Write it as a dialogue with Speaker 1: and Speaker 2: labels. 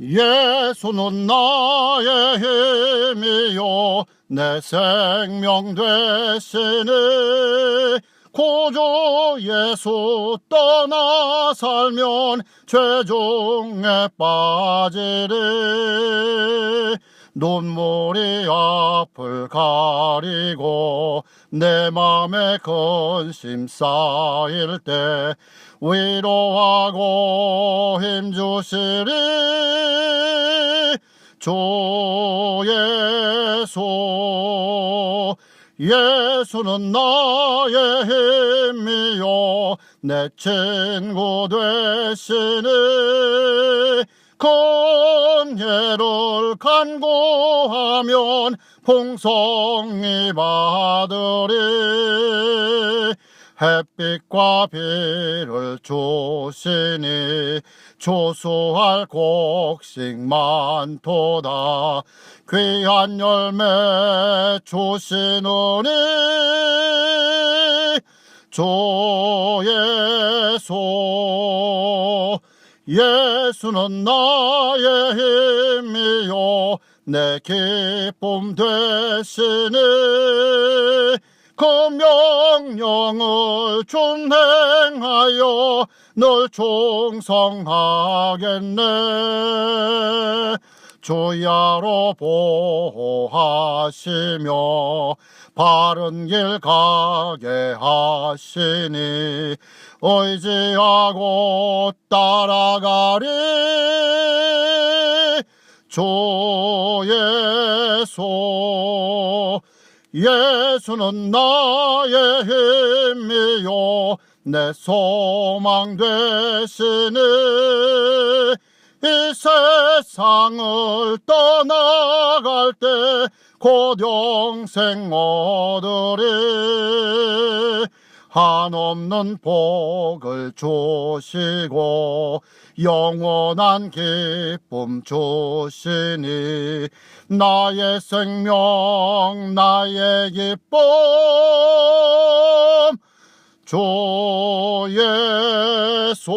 Speaker 1: 예수는 나의 힘이요. 내 생명 되시니 구주 예수 떠나 살면 죄중에 빠지리. 눈물이 앞을 가리고 내 맘에 근심 쌓일 때 위로하고 힘주시리 주 예수 예수는 나의 힘이요. 내 친구 되시니 금예를 간구하면 풍성히 받으리 햇빛과 비를 주시니 조수할 곡식 많도다. 귀한 열매 주시느니 주 예수. 예수는 나의 힘이요. 내 기쁨 되시니 그 명령을 준행하여 널 충성하겠네. 주야로 보호하시며 바른 길 가게 하시니 의지하고 따라가리. 주 예수 예수는 나의 힘이요. 내 소망 되시니 이 세상을 떠나갈 때 곧 영생 얻으리 한없는 복을 주시고 영원한 기쁨 주시니 나의 생명 나의 기쁨 주 예수